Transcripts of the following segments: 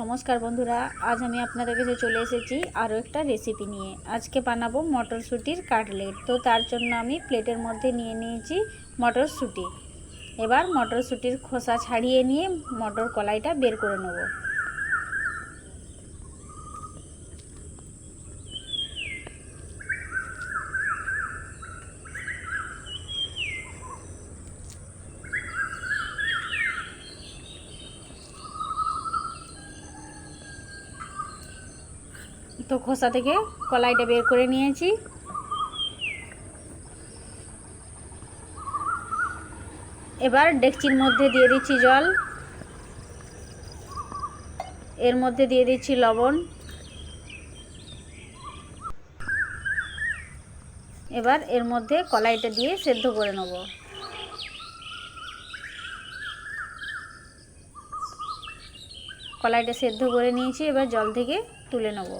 নমস্কার বন্ধুরা, আজ আমি আপনাদের কাছে চলে এসেছি আরও একটা রেসিপি নিয়ে। আজকে বানাবো মটরশুঁটির কাটলেট। তো তার জন্য আমি প্লেটের মধ্যে নিয়ে নিয়েছি মটরশুঁটি। এবার মটরশুঁটির খোসা ছাড়িয়ে নিয়ে মটর কলাইটা বের করে নেব। তো খোসা থেকে কলাইটা বের করে নিয়েছি। এবার ডেকচির মধ্যে দিয়ে দিচ্ছি জল। এর মধ্যে দিয়ে দিচ্ছি লবণ। এবার এর মধ্যে কলাইটা দিয়ে সেদ্ধ করে নেব। কলাইটা সেদ্ধ করে নিয়েছি, এবার জল থেকে তুলে নেব।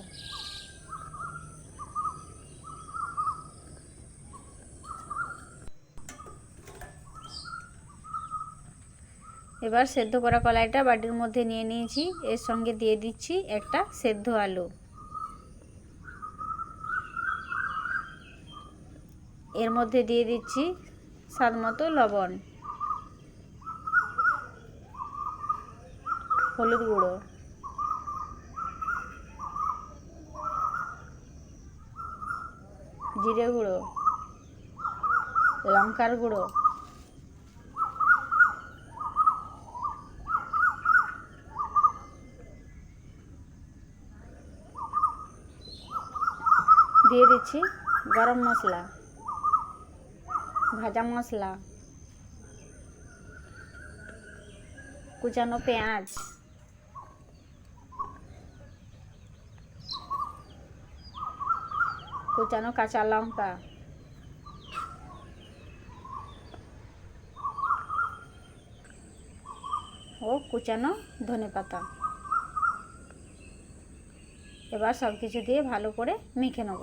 এবার সেদ্ধ করা কলাইটা বাটির মধ্যে নিয়ে নিয়েছি। এর সঙ্গে দিয়ে দিচ্ছি একটা সেদ্ধ আলু। এর মধ্যে দিয়ে দিচ্ছি স্বাদ মতো লবণ, হলুদ গুঁড়ো। জিরে গুঁড়ো লঙ্কার গুঁড়ো দিয়ে দিচ্ছি গরম মশলা ভাজা মশলা কুচানো পেঁয়াজ কুচানো কাঁচা লঙ্কা। ও, কুচানো ধনে পাতা। এবার সব কিছু দিয়ে ভালো করে মেখে নেব।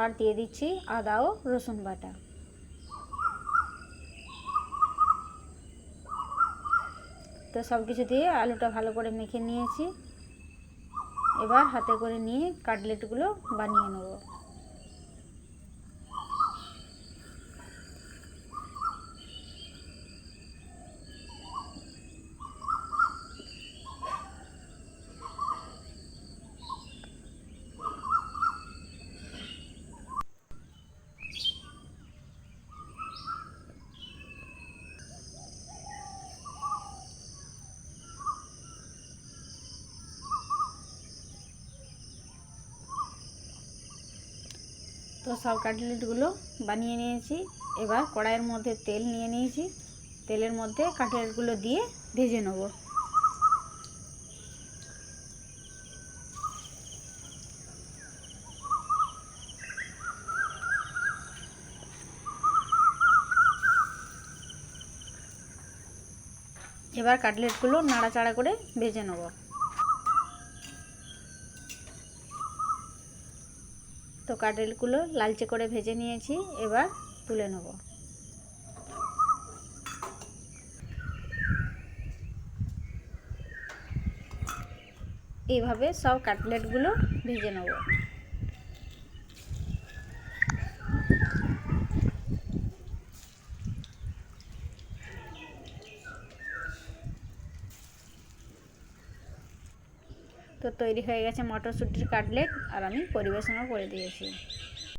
আর দিয়ে দিচ্ছি আদা ও রসুন বাটা। তো সব কিছু দিয়ে আলুটা ভালো করে মেখে নিয়েছি। এবার হাতে করে নিয়ে কাটলেটগুলো বানিয়ে নেব। তো সব কাটলেটগুলো বানিয়ে নিয়েছি। এবার কড়াইয়ের মধ্যে তেল নিয়ে নিয়েছি। তেলের মধ্যে কাটলেটগুলো দিয়ে ভেজে নেব। এবার কাটলেটগুলো নাড়াচাড়া করে ভেজে নেব। তো কাটলেটগুলো লালচে করে ভেজে নিয়েছি এবার তুলে নেব। এইভাবে সব কাটলেটগুলো ভেজে নেব। তো তৈরি হয়ে গেছে মটরশুটির কাটলেট আর আমি পরিবেশনও করে দিয়েছি।